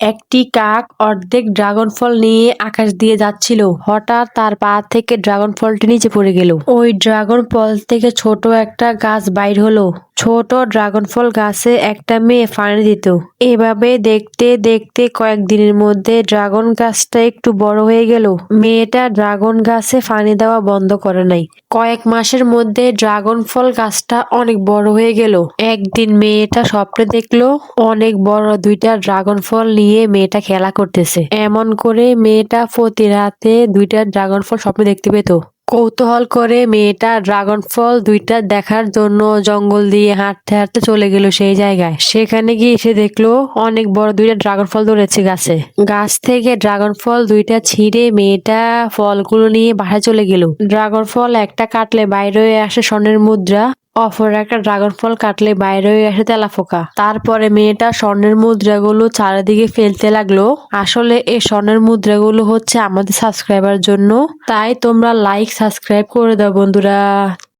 একটি কাক অর্ধেক ড্রাগন ফল নিয়ে আকাশ দিয়ে যাচ্ছিল। হঠাৎ তার পা থেকে ড্রাগন ফলটি নিচে পড়ে গেল। ওই ড্রাগন ফল থেকে ছোট একটা গাছ বাইর হলো। ছোট ড্রাগন ফল গাছে একটা মেয়ে পানি দিত। এভাবে দেখতে দেখতে কয়েকদিনের মধ্যে ড্রাগন গাছটা একটু বড় হয়ে গেল। মেয়েটা ড্রাগন গাছে পানি দেওয়া বন্ধ করে নাই। কয়েক মাসের মধ্যে ড্রাগন ফল গাছটা অনেক বড় হয়ে গেল। একদিন মেয়েটা স্বপ্নে দেখল, অনেক বড় দুইটা ড্রাগন ফল নিয়ে মেয়েটা খেলা করতেছে। এমন করে মেয়েটা প্রতি রাতে দুইটা ড্রাগন ফল স্বপ্নে দেখতে পেত। কৌতূহল করে মেয়েটা ড্রাগন ফল দুইটা দেখার জন্য জঙ্গল দিয়ে হাঁটতে হাঁটতে চলে গেল সেই জায়গায়। সেখানে গিয়ে এসে দেখল অনেক বড় দুইটা ড্রাগন ফল ধরেছে গাছে। গাছ থেকে ড্রাগন ফল দুইটা ছিঁড়ে মেয়েটা ফলগুলো নিয়ে বাসায় চলে গেল। ড্রাগন ফল একটা কাটলে বাইরে আসে স্বর্ণের মুদ্রা। অপর একটা ড্রাগন ফল কাটলে বাইরে হয়ে আসে তেলাফোকা তারপরে মেয়েটা স্বর্ণের মুদ্রাগুলো চারিদিকে ফেলতে লাগল। আসলে এই স্বর্ণের মুদ্রাগুলো হচ্ছে আমাদের সাবস্ক্রাইবার জন্য। তাই তোমরা লাইক সাবস্ক্রাইব করে দাও বন্ধুরা।